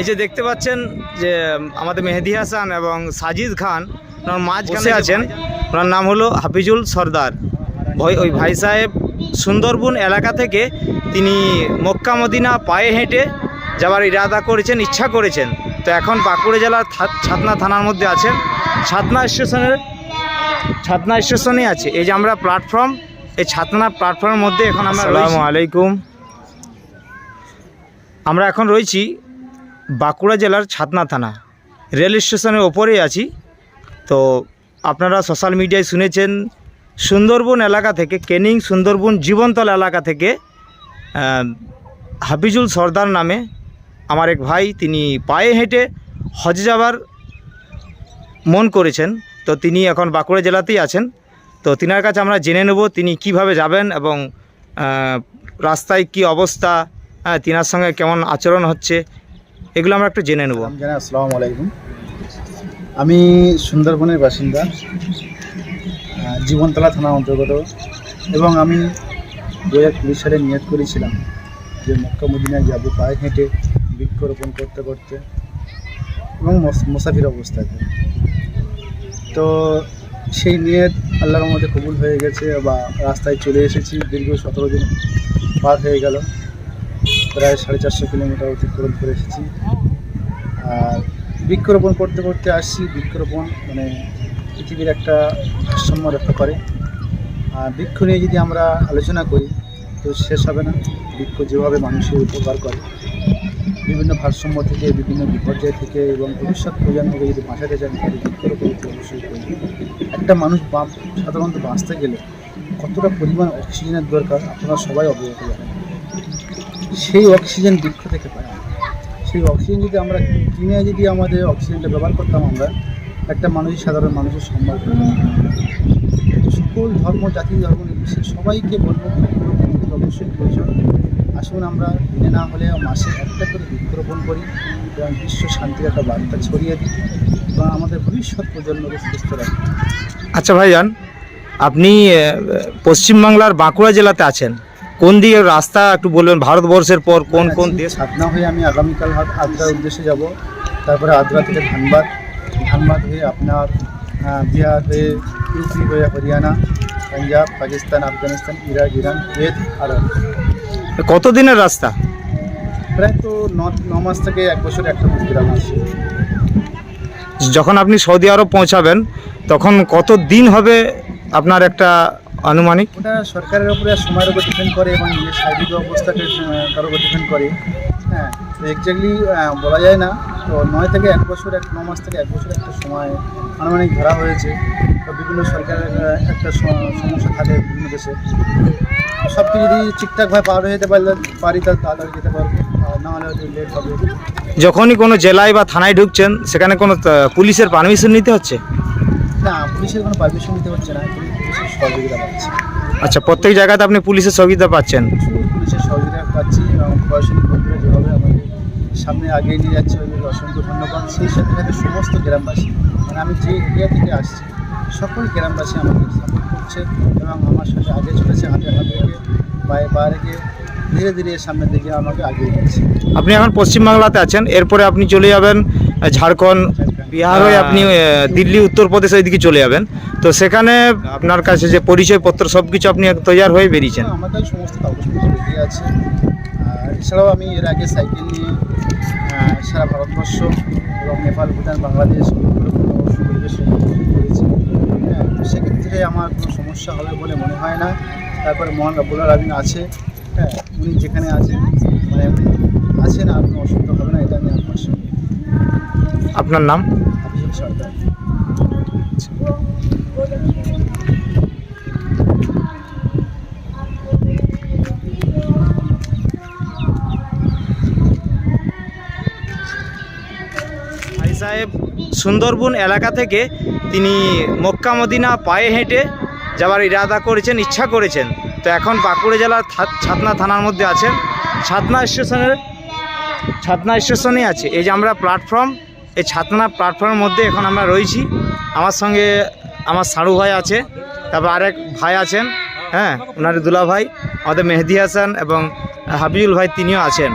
এই যে দেখতে পাচ্ছেন যে আমাদের মেহেদি হাসান এবং সাজিদ খান ওনার মাঝখানে আছেন। ওনার নাম হলো হাফিজুল সর্দার। ওই ওই ভাই সাহেব সুন্দরবন এলাকা থেকে তিনি মক্কা মদিনা পায়ে হেঁটে যাওয়ার ইরাদা করেছেন ইচ্ছা করেছেন। তো এখন বাঁকুড়া জেলার ছাতনা থানার মধ্যে আছেন। ছাতনা স্টেশনের ছাতনা স্টেশনে আছে। এই যে আমরা প্ল্যাটফর্ম এই ছাতনা প্ল্যাটফর্মের মধ্যে এখন আমরা আসসালামু আলাইকুম। আমরা এখন রয়েছি বাঁকুড়া জেলার ছাতনা থানা। রেল স্টেশনের ওপরেই আছি। তো আপনারা সোশ্যাল মিডিয়ায় শুনেছেন, সুন্দরবন এলাকা থেকে, কেনিং সুন্দরবন জীবনতল এলাকা থেকে হাফিজুল সর্দার নামে আমার এক ভাই, তিনি পায়ে হেঁটে হজ যাবার মন করেছেন। তো তিনি এখন বাঁকুড়া জেলাতেই আছেন। তো তিনার কাছে আমরা জেনে নেব তিনি কীভাবে যাবেন এবং রাস্তায় কি অবস্থা হ্যাঁ তিনার সঙ্গে কেমন আচরণ হচ্ছে এগুলো আমরা একটু জেনে নেব। আসসালামু আলাইকুম। আমি সুন্দরবনের বাসিন্দা জীবনতলা থানা অন্তর্গত, এবং আমি দু হাজার কুড়ি সালে নিয়োগ করেছিলাম যে মক্কা মদিনায় যাব, পায়ে হেঁটে বৃক্ষরোপণ করতে করতে, এবং মোসাফির মুসাফির অবস্থাতে। তো সেই নিয়ে আল্লাহর মধ্যে কবুল হয়ে গেছে, বা রাস্তায় চলে এসেছি, দীর্ঘ সতেরো দিন পার হয়ে গেল। প্রায় সাড়ে চারশো কিলোমিটার অতিক্রম করে এসেছি। আর বৃক্ষরোপণ করতে করতে আসছি। বৃক্ষরোপণ মানে পৃথিবীর একটা ভারসাম্য রক্ষা করে। আর বৃক্ষ নিয়ে যদি আমরা আলোচনা করি, তো শেষ হবে না। বৃক্ষ যেভাবে মানুষের উপকার করে, বিভিন্ন ভারসাম্য থেকে, বিভিন্ন বিপর্যয় থেকে এবং ভবিষ্যৎ প্রজন্মকে যদি বাঁচাতে চান তাহলে বৃক্ষরোপণ অবশ্যই করি একটা মানুষ সাধারণত বাঁচতে গেলে কতটা পরিমাণ অক্সিজেনের দরকার, আপনারা সবাই অবগত জানেন। সেই অক্সিজেন বৃক্ষ থেকে পাই সেই অক্সিজেন যদি আমরা কিনে যদি আমাদের অক্সিজেনটা ব্যবহার করতাম আমরা, একটা মানুষ সাধারণ মানুষের করতাম সকল ধর্ম, জাতি, ধর্ম নির্বিশেষে সবাইকে বলব, বৃক্ষরোপণ অবশ্যই প্রয়োজন। আসুন আমরা দিনে না হলে মাসে একটা করে বৃক্ষরোপণ করি এবং বিশ্ব শান্তির একটা বার্তা ছড়িয়ে দিই এবং আমাদের ভবিষ্যৎ প্রজন্মকে সুস্থ রাখি। আচ্ছা ভাইজান, আপনি পশ্চিমবাংলার বাঁকুড়া জেলাতে আছেন। কোন দিকে রাস্তা একটু বলবেন? ভারতবর্ষের পর কোন কোন দেশ? সাতনা হয়ে আমি আগামীকাল আদ্রার উদ্দেশ্যে যাব। তারপরে আদ্রা থেকে ধানবাদ। ধানবাদ হয়ে আপনার বিহার হয়ে ইউপি হয়ে Haryana Punjab Pakistan Afghanistan Iraq Iran Kuwait Arab. কত দিনের রাস্তা? প্রায় তো ন ন মাস থেকে এক বছর একটা গ্রাম আসছে যখন আপনি সৌদি আরব পৌঁছাবেন তখন কত দিন হবে আপনার একটা আনুমানিক? ওটা সরকারের উপরে সময়ের উপর ডিপেন্ড করে এবং শারীরিক অবস্থাকে তার উপর ডিপেন্ড করে। হ্যাঁ তো এক্স্যাক্টলি বলা যায় না। তো নয় থেকে এক বছর এক ন মাস থেকে এক বছর একটা সময় আনুমানিক ধরা হয়েছে। তো বিভিন্ন সরকারের একটা সমস্যা থাকে বিভিন্ন দেশে। সব কিছু যদি ঠিকঠাকভাবে পার হয়ে যেতে পারলে পারি তাহলে তাড়াতাড়ি যেতে পারব। আর না হলে হয়তো লেট হবে। যখনই কোনো জেলায় বা থানায় ঢুকছেন সেখানে কোনো পুলিশের পারমিশন নিতে হচ্ছে? না পুলিশের কোনো পারমিশন নিতে হচ্ছে না। সহযোগিতা পাচ্ছি। আচ্ছা প্রত্যেক জায়গাতে আপনি পুলিশের সহযোগিতা পাচ্ছেন? পুলিশের সহযোগিতা পাচ্ছি এবং প্রশাসনিক কর্মীরা যেভাবে আমাদের সামনে আগিয়ে নিয়ে যাচ্ছে ওইগুলো অসংখ্য ধন্যবাদ। সেই সাথে সাথে সমস্ত গ্রামবাসী মানে আমি যে এরিয়া থেকে আসছি সকল গ্রামবাসী আমাকে সাপোর্ট করছে এবং আমার সাথে আগে চলেছে হাতে হাত রেখে পায়ে পা রেখে ধীরে ধীরে সামনের দিকে আমাকে আগিয়ে যাচ্ছে আপনি এখন পশ্চিমবাংলাতে আছেন এরপরে আপনি চলে যাবেন ঝাড়খণ্ড বিহার হয়ে আপনি আহ, দিল্লি উত্তরপ্রদেশ ওইদিকে চলে যাবেন। তো সেখানে আপনার কাছে যে পরিচয়পত্র সব কিছু আপনি তৈরি হয়ে বেরিয়েছেন। আমার কাছে সমস্ত কাগজপত্র রেডি আছে। আর এছাড়াও আমি এর আগে সাইকেল নিয়ে সারা ভারতবর্ষ এবং নেপাল ভুটান বাংলাদেশ বিভিন্ন পরিবেশ করেছি হ্যাঁ সেক্ষেত্রে আমার কোনো সমস্যা হবে বলে মনে হয় না। তারপরে মহান রব্বুল আলমিন আছে। হ্যাঁ উনি যেখানে আছেন মানে আছেন আর কোনো অসুবিধা হবে না এটা আমি আপনার সঙ্গে। আপনার নাম? ভাই সাহেব, সুন্দরবন এলাকা থেকে তিনি মক্কা মদিনা পায়ে হেঁটে যাওয়ার ইরাদা করেছেন, ইচ্ছা করেছেন। তো এখন বাঁকুড়া জেলার ছাতনা থানার মধ্যে আছেন। ছাতনা স্টেশনের ছাতনা স্টেশনে আছে। এই যে আমরা প্ল্যাটফর্ম এই ছাতনা প্ল্যাটফর্মের মধ্যে এখন আমরা রয়েছি। আমার সঙ্গে আমার সাড়ু ভাই আছে, তারপর আরেক ভাই আছেন হ্যাঁ ওনার দুলা ভাই আমাদের মেহেদি হাসান এবং হাবিজুল ভাই তিনিও আছেন।